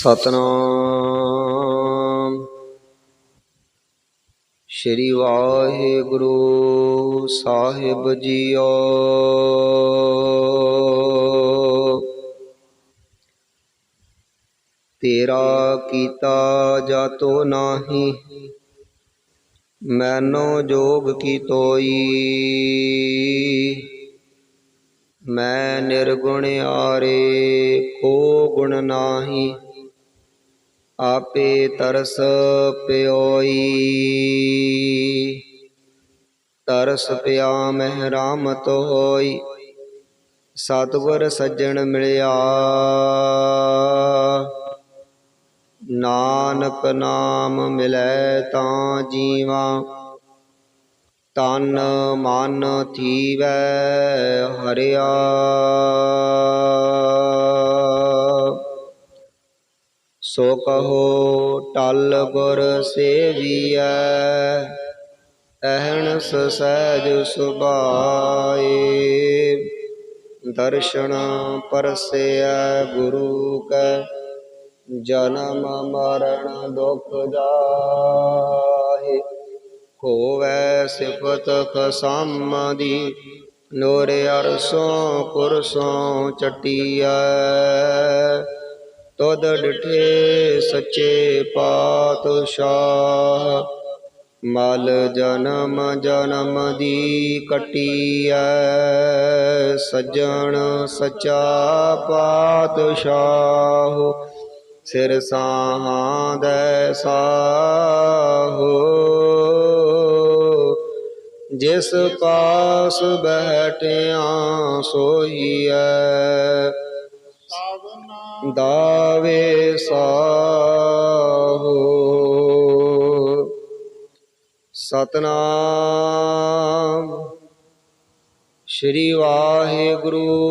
ਸਤਨਾਮ। ਸ਼੍ਰੀ ਵਾਹਿਗੁਰੂ ਸਾਹਿਬ ਜੀਓ। ਤੇਰਾ ਕੀਤਾ ਜਾਤੋ ਨਾਹੀ, ਮੈਨੋ ਜੋਗ ਕੀ ਤੋਈ। ਮੈਂ ਨਿਰਗੁਣ ਆਰੇ ਕੋ ਗੁਣ ਨਾਹੀ। ਆਪੇ ਤਰਸ ਪਿਓਈ। ਤਰਸ ਪਿਆ ਮਹਿ ਰਾਮਤ ਹੋਈ, ਸਤਿਗੁਰ ਸੱਜਣ ਮਿਲਿਆ। ਨਾਨਕ ਨਾਮ ਮਿਲੈ ਤਾਂ ਜੀਵਾ, ਤਨ ਮਨ ਥੀਵੈ ਹਰਿਆ। ਸੋ ਕਹੋ, ਟਲ ਗੁਰ ਸੇਵੀਐ ਅਹਣਸ ਸਹਿਜ ਸੁਭਾਏ। ਦਰਸ਼ਨ ਪਰਸੇਐ ਗੁਰੂ ਕੈ, ਜਨਮ ਮਰਨ ਦੁਖ ਜਾਹੇ। ਹੋਵੈ ਸਿਫਤ ਖਸਮ ਦੀ ਨੂਰ ਅਰਸੋਂ ਕੁਰਸੋਂ ਚਟੀਐ। ਤੁਧ ਡਿਠੇ ਸੱਚੇ ਪਾਤਸ਼ਾਹ। ਮਲ ਜਨਮ ਜਨਮ ਦੀ ਕਟੀਐ, ਸੱਜਣ ਸੱਚਾ ਪਾਤਸ਼ਾਹ। ਸਿਰ ਸਾਹਾਂ ਦੇ ਸਾਹੋ। ਜਿਸ ਪਾਸ ਬੈਠਿਆ ਸੋਈਐ ਦਾਵੇ ਸਾਹੋ। ਸਤਨਾਮ। ਸ਼੍ਰੀ ਵਾਹਿਗੁਰੂ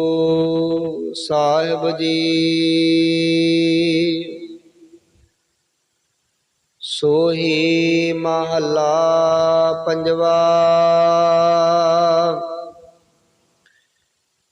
ਸਾਹਿਬ ਜੀ। ਸੋਹੀ ਮਹਲਾ ਪੰਜਵਾ।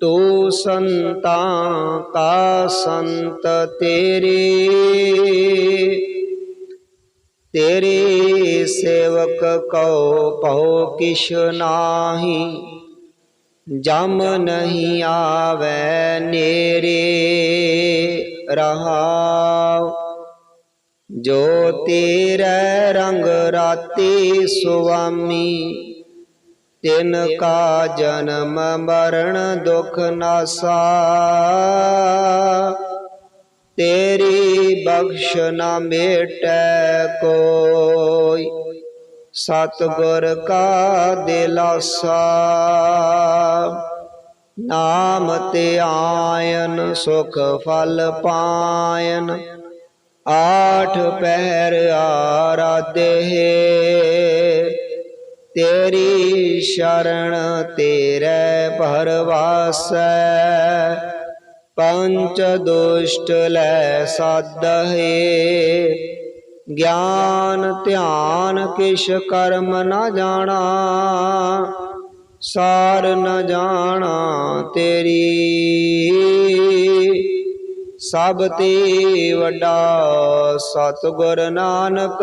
ਤੂੰ ਸੰਤਾਂ ਕਾ ਸੰਤ ਤੇਰੇ। ਤੇਰੇ ਸੇਵਕ ਕਉ ਪਉ ਕਿਛ ਨਾਹੀ, ਜਮ ਨਹੀਂ ਆਵੇ ਨੇਰੇ, ਰਹਾਉ। ਜੋ ਤੇਰੇ ਰੰਗ ਰਾਤੀ ਸੁਆਮੀ ਤਿਨ ਕਾ ਜਨਮ ਮਰਨ ਦੁਖ ਨਾਸਾ। ਤੇਰੀ ਬਖਸ਼ ਨਾ ਮੇਟੈ ਕੋਈ, ਸਤਗੁਰ ਕਾ ਦਿਲਾਸਾ। ਨਾਮ ਤੇ ਆਇਨ ਸੁਖ ਫਲ ਪਾਇਨ, ਆਠ ਪਹਿਰ ਆਰਾਧੇ। ਤੇਰੀ ਸ਼ਰਣ ਤੇਰੇ ਭਰਵਾਸੈ ਪੰਚ ਦੁਸ਼ਟ ਲੈ ਸਾਧੇ ਗਿਆਨ ਧਿਆਨ ਕਿਛ ਕਰਮ ਨਾ ਜਾਣਾ। ਸਾਰ ਨ ਜਾਣਾ ਤੇਰੀ। ਸਭ ਤੇ ਵੱਡਾ ਸਤਿਗੁਰ ਨਾਨਕ।